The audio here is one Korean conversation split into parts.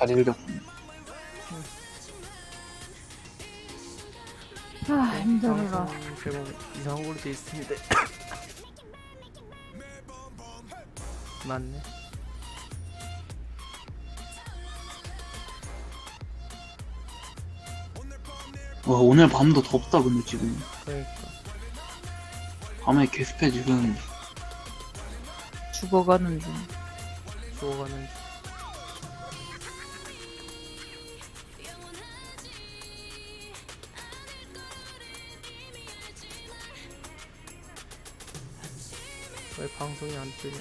잘 읽었어. 아 힘들어. 제목 이상한 걸로 돼 있습니다. 맞네. 와, 오늘 밤도 덥다, 근데 지금. 그러니까 밤에 개습해, 지금. 죽어가는 중. 죽어가는 중. 왜 방송이 안 뜨냐?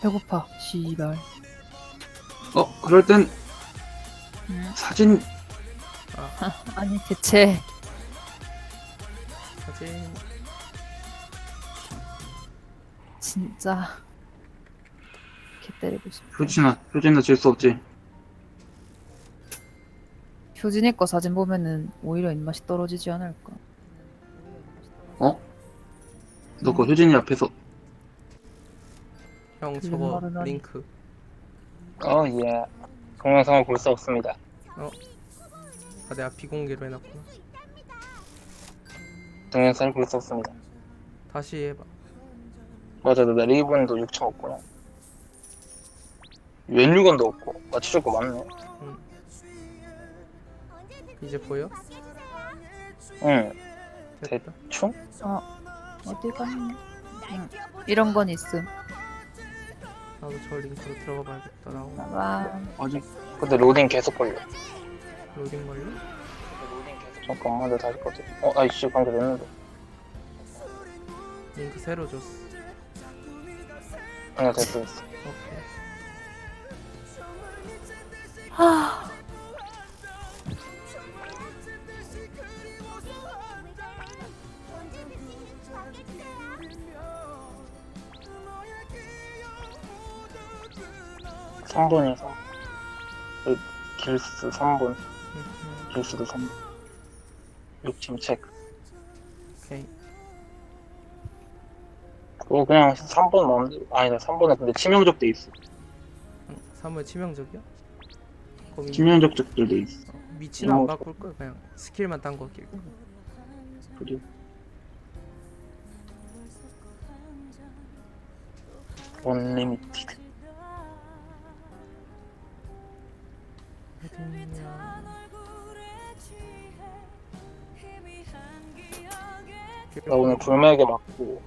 배고파. 씨발. 어, 그럴 땐 응. 사진, 아니 대체 사진 진짜 개 때리고 싶어. 효진아, 효진아 질 수 없지. 효진이 거 사진 보면은 오히려 입맛이 떨어지지 않을까. 어? 너그 효진이 앞에서. 형 저거 말은 아니- 링크 어, 예. 동영상을 볼 수 없습니다. 아 내가 비공개로 해놨구나. 동영상을 볼 수 없습니다. 다시 해봐. 맞아, 나 리본도 6천 없구나. 왼유건도 없고. 맞춰줄 거 많네. 이제 보여? 응. 됐다. 충? 어 어디 갔니? 응. 이런 건 있음. 나도 저 링크로 들어가 봐야겠다. 나오고 봐봐. 아직, 근데 로딩 계속 걸려. 로딩 걸려? 잠깐만, 내가 다시 꺼지. 어, 아이씨, 방금 됐는데. 링크 새로 줬어. 아니야, 됐어, 됐어. 오케이. 하. 삼분에서 그, 길스 3분. 음, 길스도 3분. 6침 체크. 오케이. 그거 그냥 3분 마음대로. 아니다, 3분에 근데 치명적 돼 있어. 응, 사무엘 치명적이야? 치명 적 적들 돼 있어. 어, 미치는 안 어. 바꿀 거야. 그냥 스킬만 딴거 끼고. 그래. 언리미티드. 나 오늘 불매에게 맞고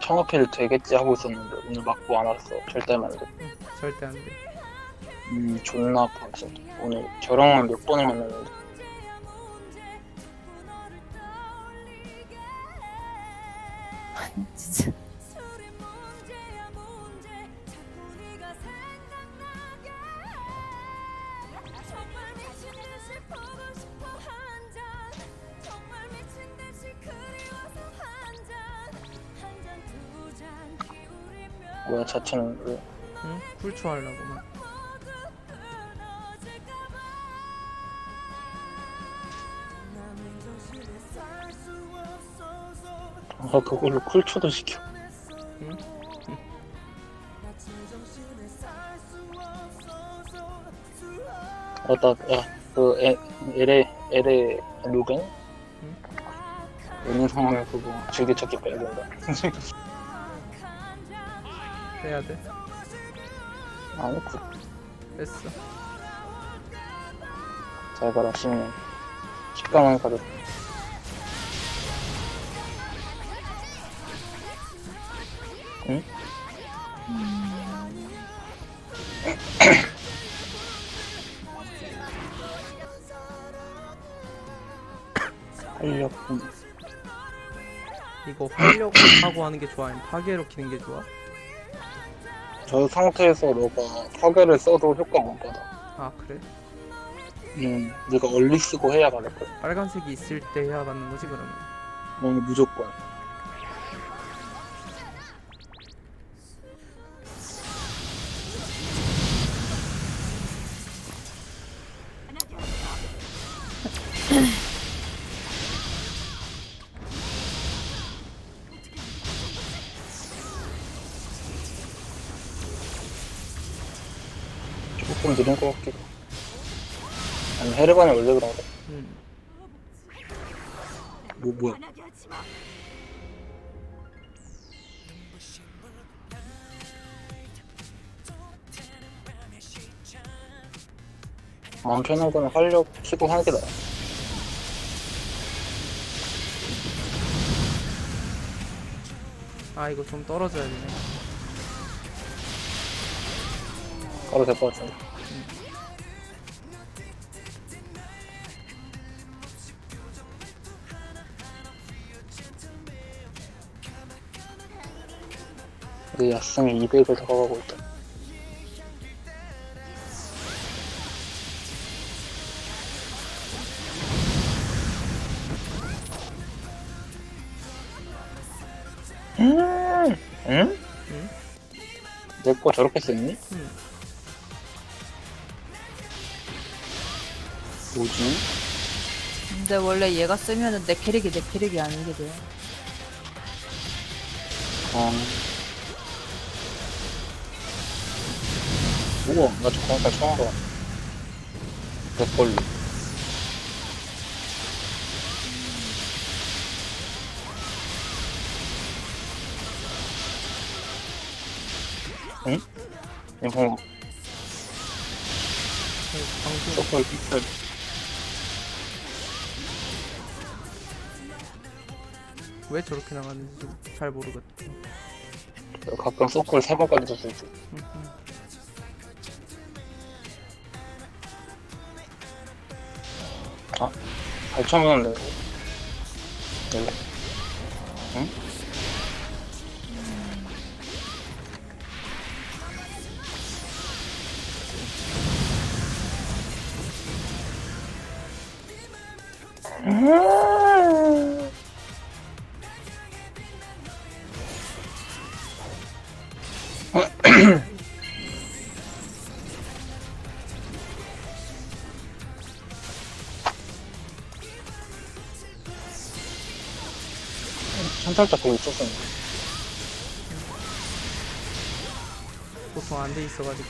청어필 되겠지 하고 있었는데 오늘 맞고 안 왔어. 절대 안 돼. 응, 절대 안 돼. 음, 존나 아파, 진짜. 오늘 저랑만 몇 번을 만났는데. 진짜. 뭐야, 자체는 왜. 응? 쿨추 하려고만. 아, 그걸로 쿨초도 시켜. 응? 맞다, 야, 그, 에, LA, LA 루겐? 응? 있는 상황에 그거 즐겨찾기 빼야 된다. 빼야 돼. 아니, 그, 뺐어. 잘 가라, 10년. 식감은 가졌 응? 활력군. 이거 활력 하고 하는 게 좋아? 아니면 파괴로 키는 게 좋아? 저 상태에서 너가 파괴를 써도 효과 못 받아. 아 그래? 음, 네가 얼리 쓰고 해야 받을 거야. 빨간색이 있을 때 해야 받는 거지 그러면? 너는 무조건. 좀 느린 것 같기도. 아니 헤르반이 원래 그런 거. 음. 뭐 뭐야? 마음 편한 거는 활력 키고 하는 게 나아. 아 이거 좀 떨어져야 되네. 가도 될것 같은데. 내 야성이 200을 더 가고 있다. 음, 응? 응? 내거 저렇게 썼니? 음. 뭐지? 근데 원래 얘가 쓰면은 내 캐릭이 내 캐릭이 아니게 돼. 아, 우와, 나 저거 잘 처음 봐. 내 걸로. 응? 이거 방송 서 왜 저렇게 나가는지 잘 모르겠다. 가끔 서클 세 번까지 쓸수 있어. 음, 음. 잘 쳐먹는데. 이거. 응? 음. 한 살짝 거기 있었었는데. 보통 안 돼 있어가지고.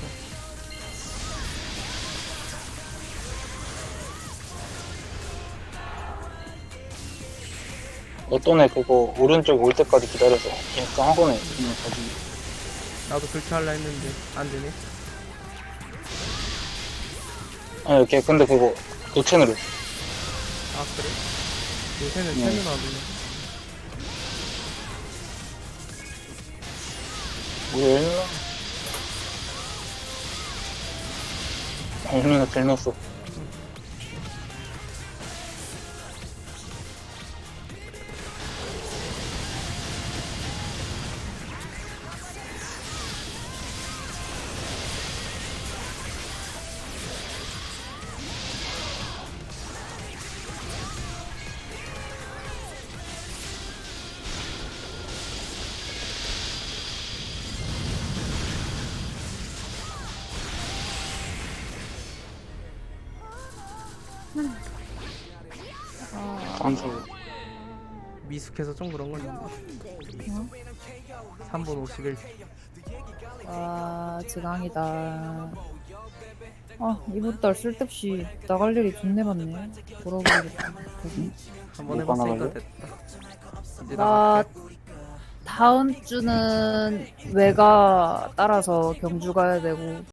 어떤 애 그거 오른쪽 올 때까지 기다려서 그러니까 한 번에 그냥 가지. 나도 그렇게 할라 했는데 안 되네. 아니 이렇게 근데 그거 노천으로 아 그래? 요새는 네. 채는 와보네. 뭐야 일나 얼마나 잘 넣었어 아, 안서. 미숙해서 좀 그런 건 있는데. 3분 51. 아 지강이다. 아 이번 달 쓸데없이 나갈 일이 존내 많네. 돌아보겠다. 한번 뭐가 해봤으니까 나갈래? 됐다. 이제 나 나갈게. 다음 주는 외가 따라서 경주 가야 되고